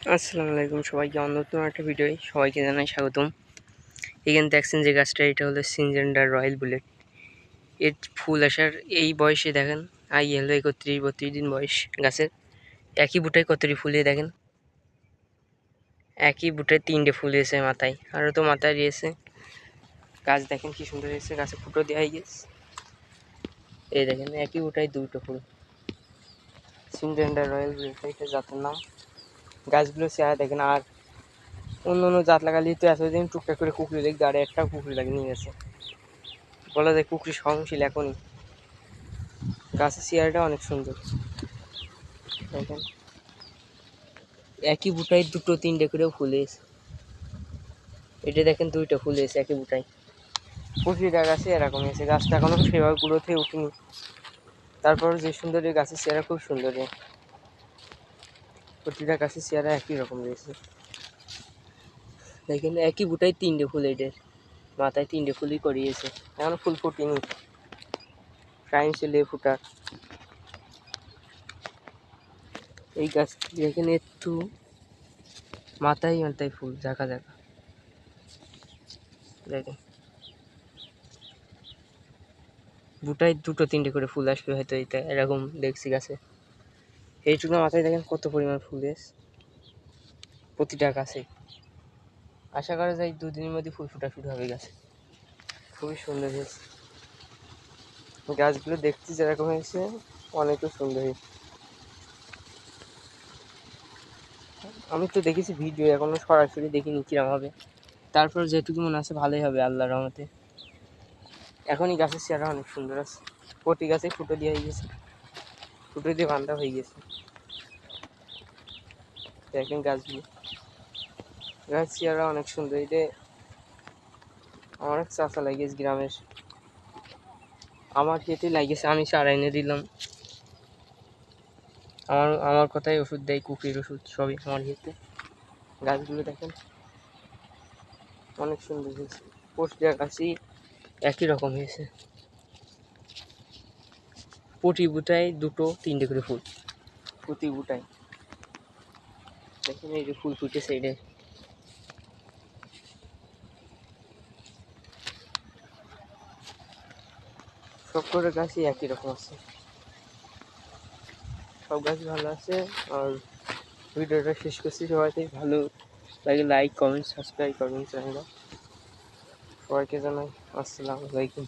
আসসালামু আলাইকুম সবাইকে অন্য নতুন একটা ভিডিওয় সবাইকে জানাই স্বাগতম। এখানে দেখছেন যে গাছটা, এটা হলো সিনজেন্ডার রয়্যাল বুলেট। এর ফুল আসার এই বয়সে দেখেন, আই হলো একত্রিশ, বত্রিশ দিন বয়স গাছের। একই বুটায় কতটি ফুল ফুলিয়ে দেখেন। একই বুটায় তিনটে ফুল এসে মাথায় আরও তো মাথায় দিয়েছে গাছ দেখেন কি সুন্দর এসে গাছে ফুটো দেওয়া গেছে। এই দেখেন, একই বুটায় দুটো ফুল। সিনজেন্ডার রয়্যাল বুলেট, এটা জাতের নাম গাছগুলো চেহারা দেখেন আর অন্য অন্য জাত লাগালে তো এতদিন টুকটাক করে কুকুরি দেখতে আর একটা কুকুরি লাগে নিয়ে গেছে। বলা যায় কুকুরি সহনশীল এখনই। গাছের চেয়ারটা অনেক সুন্দর। দেখেন। একই বুটায় দুটো তিনটে করেও ফুল এসে। এটা দেখেন দুইটা ফুল এসে একই বুটায়। প্রতিটা গাছে এরকম এসে। গাছটা এখনও সেভাবে গুলোতে উঠিনি তারপর যে সুন্দর গাছের চেহারা খুব সুন্দর। প্রতিটা গাছের চেহারা একই রকম রয়েছে। দেখেন, একই বুটায় তিনটে ফুল এটার মাথায় তিনটে ফুলই করিয়েছে। এখনও ফুল ফুটিনি। টাইম ছেলে ফুটার। এই গাছ, দেখেন, একটু মাথায় মাথায় ফুল জায়গা জায়গা দেখেন। বুটায় দুটো তিনটে করে ফুল আসবে হয়তো, এটা এরকম দেখছি গাছে। এইটুকু মাথায় দেখেন কত পরিমাণ ফুল এস প্রতিটা গাছে। আশা করা যায় দুদিনের মধ্যে ফুল ফুটা শুরু হবে গাছে। খুবই সুন্দর হয়েছে। গাছগুলো দেখতে যেরকম হয়েছে অনেকও সুন্দর হয়েছে। আমি তো দেখেছি ভিডিও, এখনও সরাসরি দেখিনি কিরম হবে। তারপর যেটুকু মনে আছে ভালোই হবে, আল্লাহর রহমতে। এখনই গাছের চেহারা অনেক সুন্দর আছে। প্রতি গাছে ফুটো দিয়ে গেছে ফুটো দিয়ে বান্ধা হয়ে গেছে। দেখেন গাছগুলো। গাছ চেহারা অনেক সুন্দর। এটা আমার এক চাষা লাগিয়েছে গ্রামের। আমার খেতে লাগিয়েছে, আমি চারা এনে দিলাম। আমার আমার কথাই ওষুধ দেয়, কুকির ওষুধ সবই আমার খেতে গাছগুলো দেখেন, অনেক সুন্দর হয়েছে। প্রতিটা গাছই একই রকম হয়েছে। প্রতি বুটায় দুটো, তিনটে করে ফুল। প্রতি বুটায় দেখেন এই যে ফুল ফুটে সব করে গাছই একই রকম আছে। সব গাছ ভালো আছে আর ভিডিওটা শেষ করছি। সবাইকে ভালো লাগে লাইক কমেন্ট সাবস্ক্রাইব করবেন চ্যানেলটা। সবাইকে জানাই, আসসালামু আলাইকুম।